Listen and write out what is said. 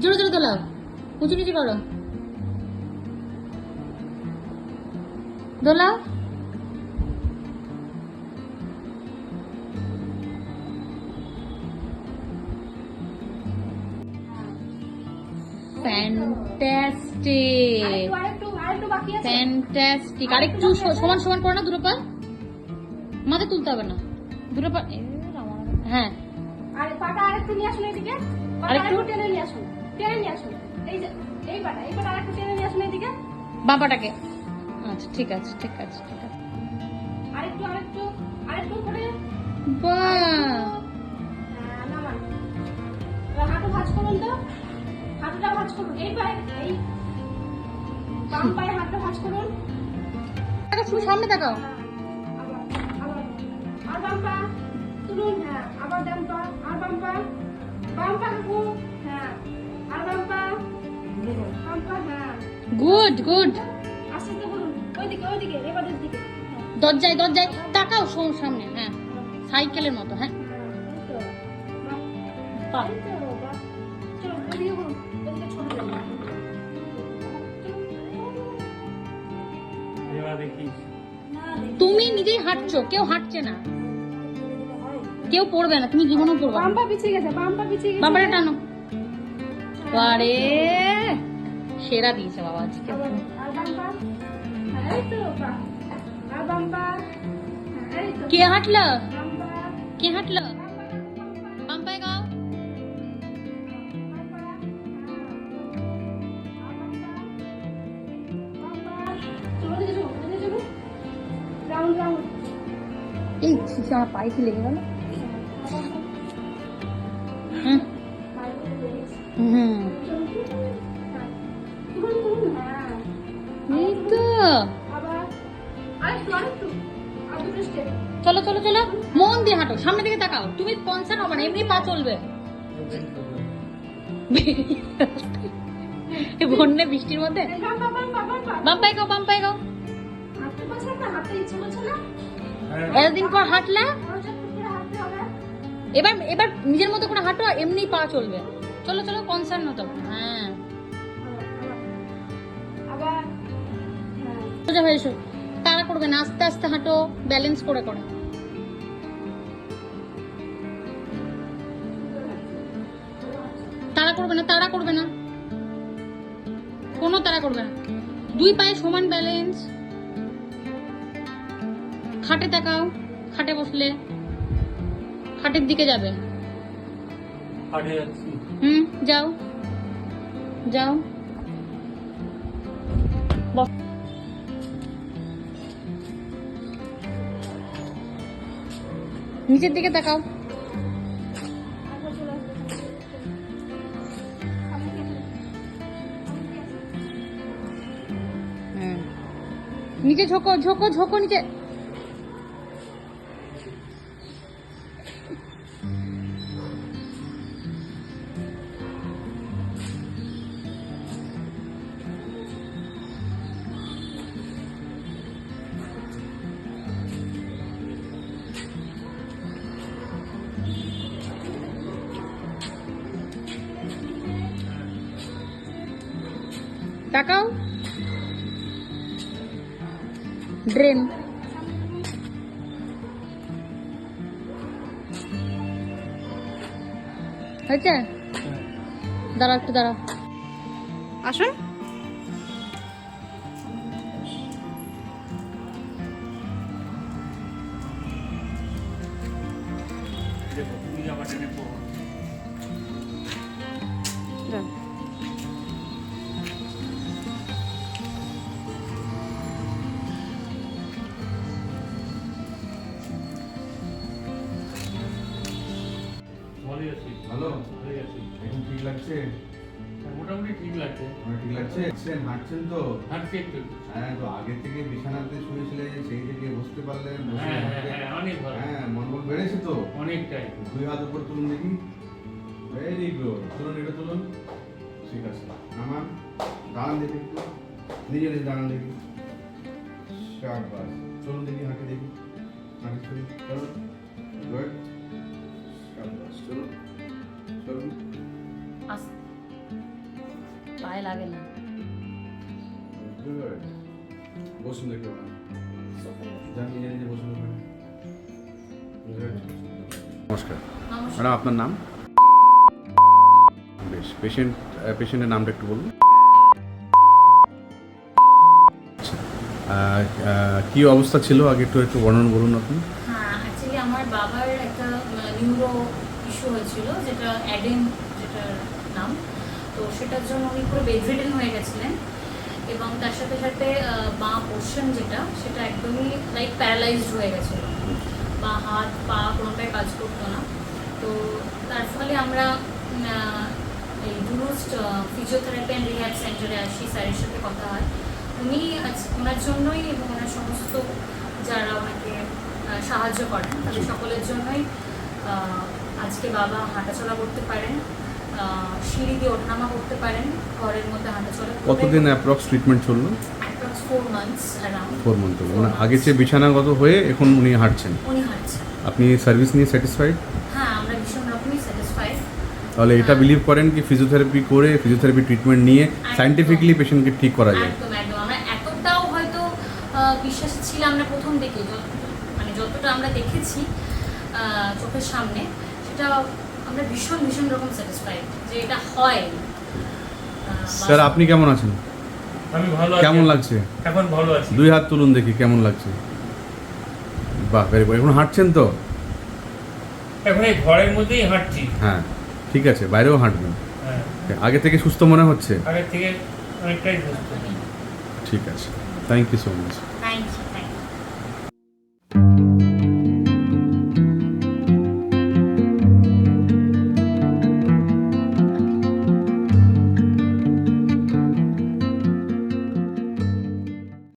জোরে জোরে দোলাও। উঁচু নিচু করো। দোলাও। ফ্যান্টাস্টিক আরেকটু ফ্যান্টাস্টিক সমান সমান করো না দুটো পা। মাথা তুলতে হবে না। দুটো পা হ্যাঁ। আর পাটা আরেকটু নিয়ে আসুন এদিকে। আরেকটু? আরেকটু টেনে নিয়ে আসুন। টেনে নিয়ে আসুন। এই যে এই পাটা এই পাটা আরেকটু টেনে নিয়ে আসুন এদিকে। আচ্ছা ঠিক আছে ঠিক আছে ঠিক আছে। আরেকটু আরেকটু আরেকটু করে। বাহ হ্যাঁ, নামান। এবার হাঁটু ভাঁজ করুন তো। হাঁটুটা ভাঁজ করুন। এই পায়ে এই বাম পায়ে হাঁটুটা ভাঁজ করুন। দেখো, সামনে দেখাও। হ্যাঁ, আর বাম পা তুলুন। হ্যাঁ আবার বাম পা আর বাম পা। বাম পা দিকে হ্যাঁ দরজায় দরজায় তাকাও সো- সামনে হ্যাঁ। সাইকেলের মতো হ্যাঁ। তুমি নিজেই হাঁটছো কেউ হাঁটছে না। কেউ পড়বে না তুমি জীবনেও পড়বে বাম্পা পিছিয়ে গেছে বাম্পা পিছিয়ে গেছে। বাবারে টানো। আরে সেরা দিয়েছে বাবা আজকে। কে হাঁটলো? কে হাঁটলো? বাম্পা বাম্পা পাম্পায় গাও। এই শিশা পায়ে কি লেগে গেল? দিয়ে সামনে দিকে তাকাও। তুমি কনসার্ট হবে না এমনি পা চলবে। বন্যে বৃষ্টির মধ্যে? বাম পায়ে গাও বাম পায়ে গাও এতদিন পর হাঁটলা? এবার এবার নিজের মতো করে হাঁটো এমনি পা চলবে। চলো চলো কনসার্ন হতো হ্যাঁ। সোজা হয়ে এসো। তাড়া করবে না, আস্তে আস্তে হাঁটো ব্যালেন্স করে করে। তাড়া করবে না তাড়া করবে না। কোনো তাড়া করবে না। দুই পায়ে সমান ব্যালেন্স খাটে তাকাও খাটে বসলে খাটের দিকে যাবে। হুম যাও। যাও। বস। নিচের দিকে তাকাও। নিচে ঝোঁকো ঝোঁকো ঝোঁকো নিচে। তাকাও। ড্রেন হয়েছে? দাঁড়াও একটু দাঁড়াও। আসুন দেখো ভালোই আছি ভালো? ভালোই আছি এখন ঠিক লাগছে? হ্যাঁ, মোটামুটি ঠিক লাগছে। ঠিক লাগছে? হাঁটছেন হাঁটছেন তো? হাঁটছি একটু একটু। হ্যাঁ তো আগে থেকে বিছানাতে শুয়েছিলেন সেই থেকে বসতে পারলেন হ্যাঁ হ্যাঁ হ্যাঁ অনেক ভালো। হ্যাঁ মনোবল বেড়েছে তো? অনেকটাই। দুই হাত উপর তুলুন দেখি। ভেরি গুড তুলুন এটা তুলুন। ঠিক আছে। আমার দাঁড়ান দেখি একটু। নিজে নিজে দাঁড়ান দেখি শাবাস চলুন দেখি হাঁটে দেখি। হাঁটে চলুন। চলুন। গুড পায়ে লাগে না। বসুন. নমস্কার। নমস্কার। ম্যাডাম আপনার নাম? বেশ পেশেন্ট পেশেন্টের নামটা একটু বলুন। আচ্ছা। কি অবস্থা ছিল? আগে একটু একটু বর্ণনা বলুন আপনি। হ্যাঁ অ্যাকচুয়ালি আমার বাবার একটা নিউরো ইস্যু হয়েছিল, যেটা অ্যাডেন যেটার নাম। তো সেটার জন্য উনি পুরো বেডরিডেন হয়ে গেছিলেন। এবং তার সাথে সাথে বাঁ পোর্শন যেটা, সেটা একদমই লাইক প্যারালাইজড হয়ে গেছিল। বা হাত, পা কোনোটাই কাজ করতো না। তো তার ফলে আমরা এই ডুরুস্ট ফিজিওথেরাপি অ্যান্ড রিহ্যাব সেন্টারে আসি, স্যারের সাথে কথা হয়। উনি ওনার জন্যই এবং ওনার সমস্ত যারা ওনাকে সাহায্য করেন, তাদের সকলের জন্যই আজকে বাবা হাঁটাচলা করতে পারেন সিঁড়ি দিয়ে ওঠানামা করতে পারেন ঘরের মধ্যে হাঁটাচলা কতদিন অ্যাপ্রক্স ট্রিটমেন্ট চলল? Approx four months around four month মানে আগে চেয়ে বিছানাগত হয়ে এখন উনি হাঁটছেন। উনি হাঁটছেন। আপনি সার্ভিস নিয়ে স্যাটিসফাইড হ্যাঁ আমরা ভীষণ রকমই স্যাটিসফাইড তাহলে এটা বিলিভ করেন কি ফিজিওথেরাপি করে ফিজিওথেরাপি ট্রিটমেন্ট নিয়ে সাইন্টিফিকলি পেশেন্টকে ঠিক করা যায়। একদম একদম। আমরা এতটাও হয়তো বিশ্বাস ছিলাম না প্রথম দিকে মানে যতটা আমরা দেখেছি চোখের সামনে সেটা আমরা ভীষণ ভীষণ রকম স্যাটিসফাইড যে এটা হয়। স্যার আপনি কেমন আছেন? আমি ভালো আছি। কেমন লাগছে? এখন ভালো আছি। দুই হাত তুলুন দেখি কেমন লাগছে? বাহ ভেরি গুড এখন হাঁটছেন তো? এখন এই ঘরের মধ্যেই হাঁটছি। হ্যাঁ ঠিক আছে বাইরেও হাঁটবেন। হ্যাঁ। আগে থেকে সুস্থ মনে হচ্ছে? আগের থেকে অনেকটাই সুস্থ। ঠিক আছে। Thank you so much thank you